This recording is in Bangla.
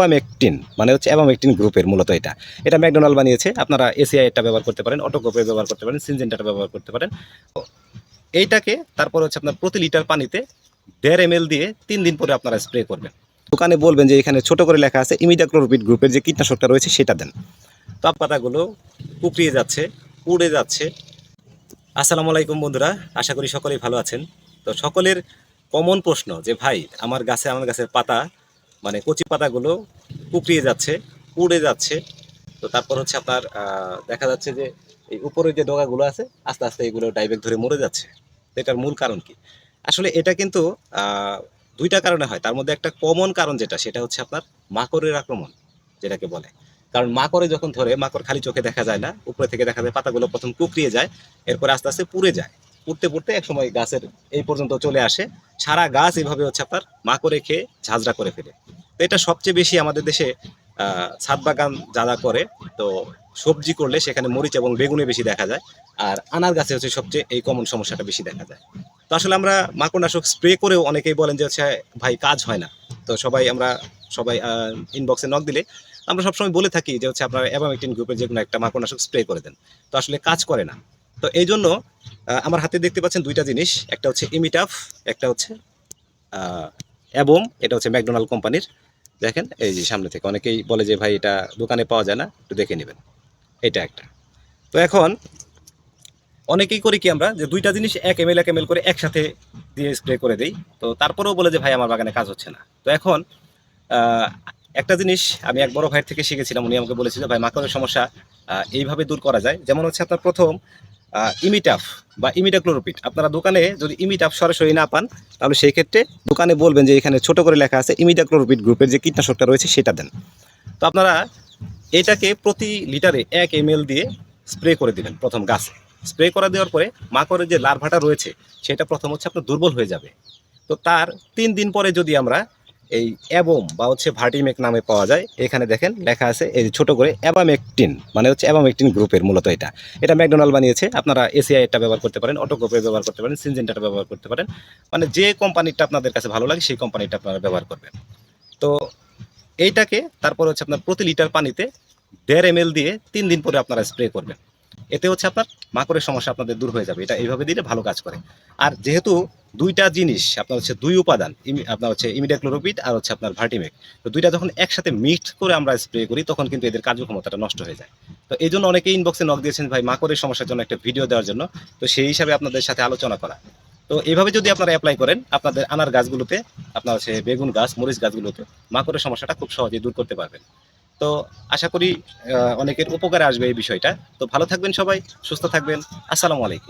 অ্যাবামেকটিন মানে হচ্ছে অ্যাবামেকটিন গ্রুপের মূলত এটা। এটা ম্যাকডোনাল্ড বানিয়েছে, আপনারা এসিআই এটা ব্যবহার করতে পারেন অটো অটোকোপে ব্যবহার করতে পারেন সিনজেন্টাটা ব্যবহার করতে পারেন। এইটাকে তারপর হচ্ছে আপনার প্রতি লিটার পানিতে দেড় এম দিয়ে তিন দিন পরে আপনারা স্প্রে করবেন। দোকানে বলবেন যে এখানে ছোট করে লেখা আছে ইমিডাক্লোরোপিড গ্রুপের যে কীটনাশকটা রয়েছে, সেটা দেন। টপ পাতাগুলো কুকড়িয়ে যাচ্ছে, উড়ে যাচ্ছে। আসসালামু আলাইকুম বন্ধুরা, আশা করি সকলেই ভালো আছেন। তো সকলের কমন প্রশ্ন যে, ভাই, আমার গাছে, আমার গাছের পাতা মানে কচি পাতাগুলো কুকড়িয়ে যাচ্ছে উড়ে যাচ্ছে। তো তারপর হচ্ছে আপনার দেখা যাচ্ছে যে এই উপরে যে ডগাগুলো আছে, আস্তে আস্তে এগুলো ডাইবেক ধরে মরে যাচ্ছে। এটার মূল কারণ কি? আসলে এটা কিন্তু দুইটা কারণে হয়। তার মধ্যে একটা কমন কারণ যেটা, সেটা হচ্ছে আপনার মাকড়ের আক্রমণ, যেটাকে বলে। কারণ মাকড়ে যখন ধরে, মাকড় খালি চোখে দেখা যায় না, উপরে থেকে দেখা যায় পাতাগুলো প্রথম কুকড়িয়ে যায়, এরপর আস্তে আস্তে পুড়ে যায়। পুড়তে পুড়তে একসময় গাছের এই পর্যন্ত চলে আসে। সারা গাছ এইভাবে হচ্ছে আপনার মাকড়ে খেয়ে ঝাঁঝরা করে ফেলে। তো এটা সবচেয়ে বেশি আমাদের দেশে ছাদ বাগান যারা করে, তো সবজি করলে সেখানে মরিচ এবং বেগুনে বেশি দেখা যায়। আর আনার গাছে হচ্ছে সবচেয়ে এই কমন সমস্যাটা বেশি দেখা যায়। তো আসলে আমরা মাকড়নাশক স্প্রে করেও অনেকেই বলেন যে হচ্ছে, ভাই, কাজ হয় না। তো সবাই আমরা সবাই ইনবক্সে নক দিলে আমরা সবসময় বলে থাকি যে হচ্ছে, আপনারা অ্যাবামেকটিন গ্রুপের যে কোনো একটা মাকড়নাশক স্প্রে করে দেন। তো আসলে কাজ করে না। তো এই জন্য আমার হাতে দেখতে পাচ্ছেন দুইটা জিনিস। একটা হচ্ছে ইমিটাফ একটা হচ্ছে অ্যাবোম এটা হচ্ছে ম্যাকডোনাল্ড কোম্পানির। দেখেন, এই যে সামনে থেকে অনেকেই বলে যে, ভাই, এটা দোকানে পাওয়া যায় না। একটু দেখে নেবেন। এটা একটা। তো এখন অনেকেই করি কি আমরা, যে দুইটা জিনিস এক এম এল, এক এম এল করে একসাথে দিয়ে স্প্রে করে দেই। তো তারপরেও বলে যে, ভাই, আমার বাগানে কাজ হচ্ছে না। তো এখন একটা জিনিস আমি এক বড় ভাইয়ের থেকে শিখেছিলাম। উনি আমাকে বলেছিল, ভাই মাকড়ের সমস্যা এইভাবে দূর করা যায়। যেমন হচ্ছে আপনার প্রথম ইমিটাফ বা ইমিটাক্লোরোপিড আপনারা দোকানে যদি ইমিটাফ সরাসরি না পান, তাহলে সেই ক্ষেত্রে দোকানে বলবেন যে এখানে ছোট করে লেখা আছে ইমিটাক্লোরোপিড গ্রুপের যে কীটনাশকটা রয়েছে সেটা দেন। তো আপনারা এটাকে প্রতি লিটারে এক এম দিয়ে স্প্রে করে দিবেন প্রথম গাছে। স্প্রে করা দেওয়ার পরে মাকড়ের যে লার্ভাটা রয়েছে, সেটা প্রথম হচ্ছে আপনার দুর্বল হয়ে যাবে। তো তার তিন দিন পরে যদি আমরা এই অ্যাবোম বা হচ্ছে ভার্টিমেক নামে পাওয়া যায়। এখানে দেখেন লেখা আছে এই ছোট করে অ্যাবামেকটিন মানে হচ্ছে অ্যাবামেকটিন গ্রুপের মূলত এটা। এটা ম্যাকডোনাল্ড বানিয়েছে। আপনারা এসিআই এটা ব্যবহার করতে পারেন অটোকোপে ব্যবহার করতে পারেন সিনজেন্টাটা ব্যবহার করতে পারেন। মানে যে কোম্পানিটা আপনাদের কাছে ভালো লাগে, সেই কোম্পানিটা আপনারা ব্যবহার করবেন। তো এইটাকে তারপর হচ্ছে আপনার প্রতি লিটার পানিতে দেড় এম দিয়ে তিন দিন পরে আপনারা স্প্রে করবেন। এতে হচ্ছে আপনার মাকড়ের সমস্যা আপনাদের দূর হয়ে যাবে। এটা এইভাবে দিলে ভালো কাজ করে। আর যেহেতু দুইটা জিনিস, আপনার হচ্ছে দুই উপাদান আপনার হচ্ছে ইমিডাক্লোরোপিড আর হচ্ছে আপনার ভার্টিমেক তো দুইটা যখন একসাথে মিক্সড করে আমরা স্প্রে করি, তখন কিন্তু এদের কার্যক্ষমতাটা নষ্ট হয়ে যায়। তো এই জন্য অনেকে ইনবক্সে নক দিয়েছেন, ভাই মাকড়ের সমস্যার জন্য একটা ভিডিও দেওয়ার জন্য। তো সেই হিসাবে আপনাদের সাথে আলোচনা করা। তো এইভাবে যদি আপনারা অ্যাপ্লাই করেন, আপনাদের আনার গাছগুলোতে, আপনার হচ্ছে বেগুন গাছ, মরিচ গাছগুলোতে মাকড়ের সমস্যাটা খুব সহজেই দূর করতে পারবেন। তো আশা করি অনেকের উপকারে আসবে এই বিষয়টা। তো ভালো থাকবেন সবাই, সুস্থ থাকবেন। আসসালামু আলাইকুম।